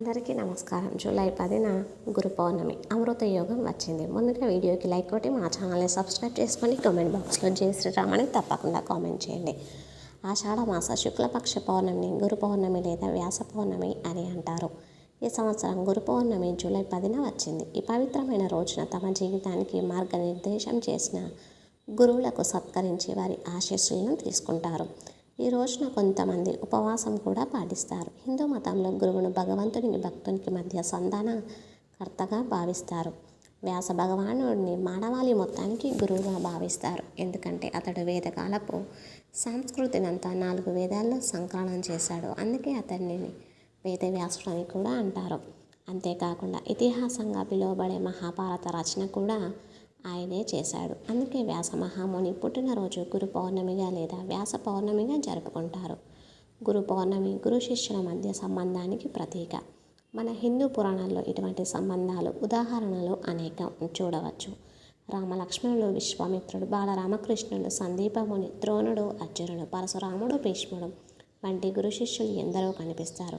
అందరికీ నమస్కారం. జూలై పదిన గురు పౌర్ణమి అమృత యోగం వచ్చింది. ముందుగా వీడియోకి లైక్ కొట్టి మా ఛానల్ని సబ్స్క్రైబ్ చేసుకొని కామెంట్ బాక్స్లో జై శ్రీరామని తప్పకుండా కామెంట్ చేయండి. ఆషాఢ మాస శుక్లపక్ష పౌర్ణమిని గురు పౌర్ణమి లేదా వ్యాస పౌర్ణమి అని అంటారు. ఈ సంవత్సరం గురు పౌర్ణమి జూలై పదిన వచ్చింది. ఈ పవిత్రమైన రోజున తమ జీవితానికి మార్గనిర్దేశం చేసిన గురువులకు సత్కరించి వారి ఆశీస్సులను తీసుకుంటారు. ఈ రోజున కొంతమంది ఉపవాసం కూడా పాటిస్తారు. హిందూ మతంలో గురువును భగవంతునికి భక్తునికి మధ్య సంధానకర్తగా భావిస్తారు. వ్యాస భగవానుడిని మానవాళి మొత్తానికి గురువుగా భావిస్తారు. ఎందుకంటే అతడు వేదకాలపు సంస్కృతినంతా నాలుగు వేదాల్లో సంకలనం చేశాడు. అందుకే అతన్ని వేదవ్యాసుడు అని కూడా అంటారు. అంతేకాకుండా ఇతిహాసంగా పిలువబడే మహాభారత రచన కూడా ఆయనే చేశాడు. అందుకే వ్యాస మహాముని పుట్టినరోజు గురు పౌర్ణమిగా లేదా వ్యాస పౌర్ణమిగా జరుపుకుంటారు. గురు పౌర్ణమి గురు శిష్యుల మధ్య సంబంధానికి ప్రతీక. మన హిందూ పురాణాల్లో ఇటువంటి సంబంధాలు ఉదాహరణలు అనేకం చూడవచ్చు. రామలక్ష్మణుడు విశ్వామిత్రుడు బాలరామకృష్ణుడు సందీపముని ద్రోణుడు అర్జునుడు పరశురాముడు భీష్ముడు వంటి గురు శిష్యులు ఎందరో కనిపిస్తారు.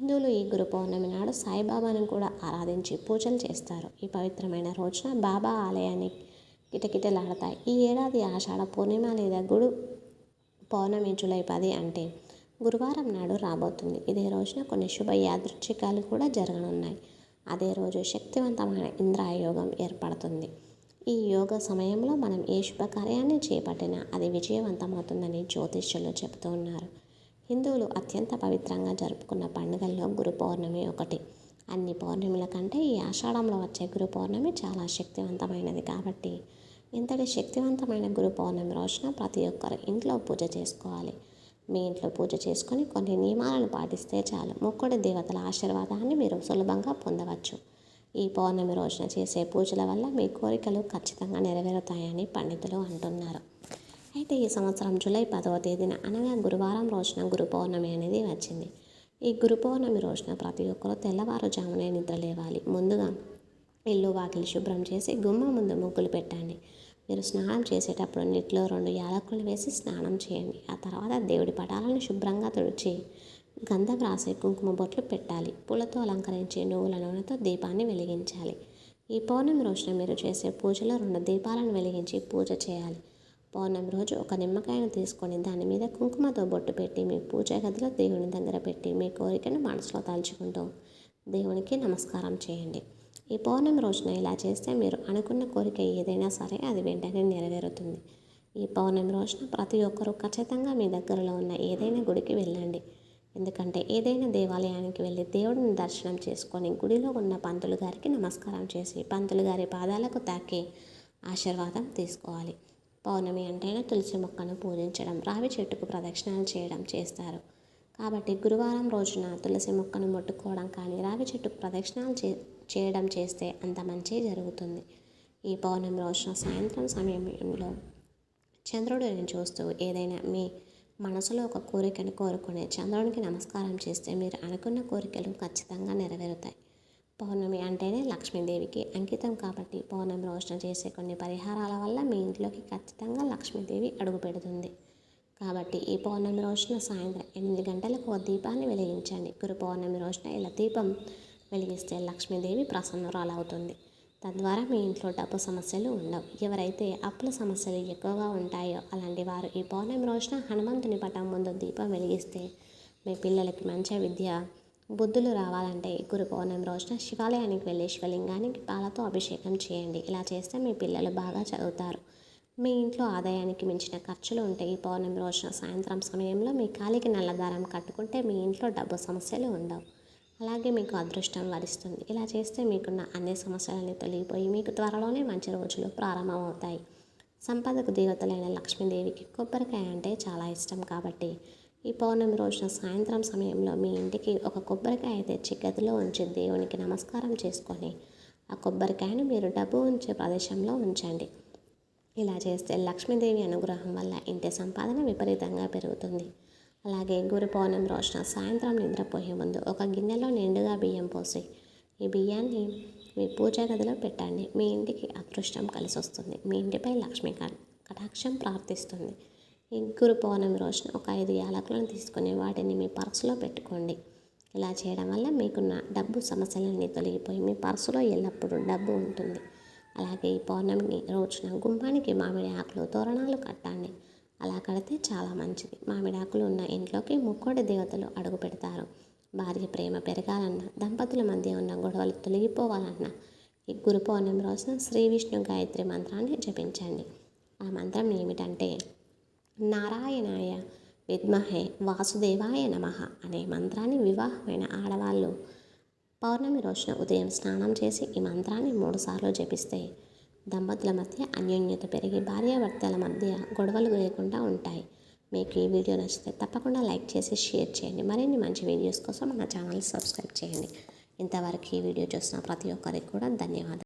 హిందువులు ఈ గురు పౌర్ణమి నాడు సాయిబాబాను కూడా ఆరాధించి పూజలు చేస్తారు. ఈ పవిత్రమైన రోజున బాబా ఆలయాన్ని కిటకిటలాడతాయి. ఈ ఏడాది ఆషాఢ పూర్ణిమ లేదా గుడు పౌర్ణమి జూలై పది అంటే గురువారం నాడు రాబోతుంది. ఇదే రోజున కొన్ని శుభ యాదృచ్ఛికాలు కూడా జరగనున్నాయి. అదే రోజు శక్తివంతమైన ఇంద్రాయోగం ఏర్పడుతుంది. ఈ యోగ సమయంలో మనం ఏ శుభకార్యాన్ని చేపట్టినా అది విజయవంతమవుతుందని జ్యోతిష్యులు చెబుతూ ఉన్నారు. హిందువులు అత్యంత పవిత్రంగా జరుపుకున్న పండుగల్లో గురు పౌర్ణమి ఒకటి. అన్ని పౌర్ణమిల కంటే ఈ ఆషాఢంలో వచ్చే గురు పౌర్ణమి చాలా శక్తివంతమైనది కాబట్టి ఇంతటి శక్తివంతమైన గురు పౌర్ణమి రోజున ప్రతి ఒక్కరు ఇంట్లో పూజ చేసుకోవాలి. మీ ఇంట్లో పూజ చేసుకొని కొన్ని నియమాలను పాటిస్తే చాలు. ముక్కుడి దేవతల ఆశీర్వాదాన్ని మీరు సులభంగా పొందవచ్చు. ఈ పౌర్ణమి రోజున చేసే పూజల వల్ల మీ కోరికలు ఖచ్చితంగా నెరవేరుతాయని పండితులు అంటున్నారు. అయితే ఈ సంవత్సరం జూలై పదవ తేదీన అనగా గురువారం రోజున గురు పౌర్ణమి అనేది వచ్చింది. ఈ గురు పౌర్ణమి రోజున ప్రతి ఒక్కరూ తెల్లవారుజామునే నిద్ర లేవాలి. ముందుగా ఇల్లు వాకిలి శుభ్రం చేసి గుమ్మ ముందు ముగ్గులు పెట్టండి. మీరు స్నానం చేసేటప్పుడు నీటిలో రెండు యాలకులు వేసి స్నానం చేయండి. ఆ తర్వాత దేవుడి పటాలను శుభ్రంగా తుడిచి గంధం రాసే కుంకుమ బొట్లు పెట్టాలి. పూలతో అలంకరించి నువ్వుల నూనెతో దీపాన్ని వెలిగించాలి. ఈ పౌర్ణమి రోజున మీరు చేసే పూజలో రెండు దీపాలను వెలిగించి పూజ చేయాలి. పౌర్ణమి రోజు ఒక నిమ్మకాయను తీసుకొని దాని మీద కుంకుమతో బొట్టు పెట్టి మీ పూజ గదిలో దేవుని దగ్గర పెట్టి మీ కోరికను మనసులో తలుచుకుంటూ దేవునికి నమస్కారం చేయండి. ఈ పౌర్ణమి రోజున ఇలా చేస్తే మీరు అనుకున్న కోరిక ఏదైనా సరే అది వెంటనే నెరవేరుతుంది. ఈ పౌర్ణమి రోజున ప్రతి ఒక్కరూ ఖచ్చితంగా మీ దగ్గరలో ఉన్న ఏదైనా గుడికి వెళ్ళండి. ఎందుకంటే ఏదైనా దేవాలయానికి వెళ్ళి దేవుడిని దర్శనం చేసుకొని గుడిలో ఉన్న పంతులు గారికి నమస్కారం చేసి పంతులు గారి పాదాలకు తాకి ఆశీర్వాదం తీసుకోవాలి. పౌర్ణమి అంటేనే తులసి మొక్కను పూజించడం రావి చెట్టుకు ప్రదక్షిణాలు చేయడం చేస్తారు. కాబట్టి గురువారం రోజున తులసి మొక్కను ముట్టుకోవడం కానీ రావి చెట్టుకు ప్రదక్షిణాలు చే చేయడం చేస్తే అంత మంచి జరుగుతుంది. ఈ పౌర్ణమి రోజున సాయంత్రం సమయంలో చంద్రుడిని చూస్తూ ఏదైనా మీ మనసులో ఒక కోరికను కోరుకునే చంద్రునికి నమస్కారం చేస్తే మీరు అనుకున్న కోరికలు ఖచ్చితంగా నెరవేరుతాయి. పౌర్ణమి అంటేనే లక్ష్మీదేవికి అంకితం కాబట్టి పౌర్ణమి రోజున చేసే కొన్ని పరిహారాల వల్ల మీ ఇంట్లోకి ఖచ్చితంగా లక్ష్మీదేవి అడుగుపెడుతుంది కాబట్టి ఈ పౌర్ణమి రోజున సాయంత్రం ఎనిమిది గంటలకు ఒక దీపాన్ని వెలిగించండి. గురు పౌర్ణమి రోజున ఇలా దీపం వెలిగిస్తే లక్ష్మీదేవి ప్రసన్నరాలవుతుంది తద్వారా మీ ఇంట్లో డబ్బు సమస్యలు ఉండవు. ఎవరైతే అప్పుల సమస్యలు ఎక్కువగా ఉంటాయో అలాంటి వారు ఈ పౌర్ణమి రోజున హనుమంతుని పటం ముందు దీపం వెలిగిస్తే మీ పిల్లలకి మంచి విద్య బుద్ధులు రావాలంటే గురు పౌర్ణమి రోజున శివాలయానికి వెళ్ళి శివలింగానికి పాలతో అభిషేకం చేయండి. ఇలా చేస్తే మీ పిల్లలు బాగా చదువుతారు. మీ ఇంట్లో ఆదాయానికి మించిన ఖర్చులు ఉంటే ఈ పౌర్ణమి రోజున సాయంత్రం సమయంలో మీ కాలికి నల్లదారం కట్టుకుంటే మీ ఇంట్లో డబ్బు సమస్యలు ఉండవు. అలాగే మీకు అదృష్టం వరిస్తుంది. ఇలా చేస్తే మీకున్న అన్ని సమస్యలన్నీ తొలగిపోయి మీకు త్వరలోనే మంచి రోజులు ప్రారంభమవుతాయి. సంపదకు దేవతలైన లక్ష్మీదేవికి కొబ్బరికాయ అంటే చాలా ఇష్టం కాబట్టి ఈ పౌర్ణమి రోజున సాయంత్రం సమయంలో మీ ఇంటికి ఒక కొబ్బరికాయ తెచ్చి గదిలో ఉంచి దేవునికి నమస్కారం చేసుకొని ఆ కొబ్బరికాయను మీరు డబ్బు ఉంచే ప్రదేశంలో ఉంచండి. ఇలా చేస్తే లక్ష్మీదేవి అనుగ్రహం వల్ల ఇంటి సంపాదన విపరీతంగా పెరుగుతుంది. అలాగే గురు పౌర్ణమి రోజున సాయంత్రం నిద్రపోయే ముందు ఒక గిన్నెలో నిండుగా బియ్యం పోసి ఈ బియ్యాన్ని మీ పూజా గదిలో పెట్టండి. మీ ఇంటికి అదృష్టం కలిసి వస్తుంది మీ ఇంటిపై లక్ష్మీ కటాక్షం ప్రార్థిస్తుంది గురు పౌర్ణమి రోజున ఒక ఐదు యాలకులను తీసుకొని వాటిని మీ పర్సులో పెట్టుకోండి. ఇలా చేయడం వల్ల మీకున్న డబ్బు సమస్యలన్నీ తొలగిపోయి మీ పర్సులో ఎల్లప్పుడూ డబ్బు ఉంటుంది. అలాగే ఈ పౌర్ణమి రోజున గుమ్మానికి మామిడి ఆకులు తోరణాలు కట్టండి. అలా కడితే చాలా మంచిది. మామిడి ఆకులు ఉన్న ఇంట్లోకి ముక్కోటి దేవతలు అడుగు పెడతారు. భార్య ప్రేమ పెరగాలన్నా దంపతుల మధ్య ఉన్న గొడవలు తొలగిపోవాలన్నా ఈ గురు పౌర్ణమి రోజున శ్రీ విష్ణు గాయత్రి మంత్రాన్ని జపించండి. ఆ మంత్రం ఏమిటంటే నారాయణాయ విద్మహే వాసుదేవాయ నమః అనే మంత్రాన్ని వివాహమైన ఆడవాళ్ళు పౌర్ణమి రోజున ఉదయం స్నానం చేసి ఈ మంత్రాన్ని మూడుసార్లు జపిస్తే దంపతుల మధ్య అన్యోన్యత పెరిగి భార్యాభర్తల మధ్య గొడవలు లేకుండా ఉంటాయి. మీకు ఈ వీడియో నచ్చితే తప్పకుండా లైక్ చేసి షేర్ చేయండి. మరిన్ని మంచి వీడియోస్ కోసం మన ఛానల్ సబ్స్క్రైబ్ చేయండి. ఇంతవరకు ఈ వీడియో చూసిన ప్రతి ఒక్కరికి కూడా ధన్యవాదాలు.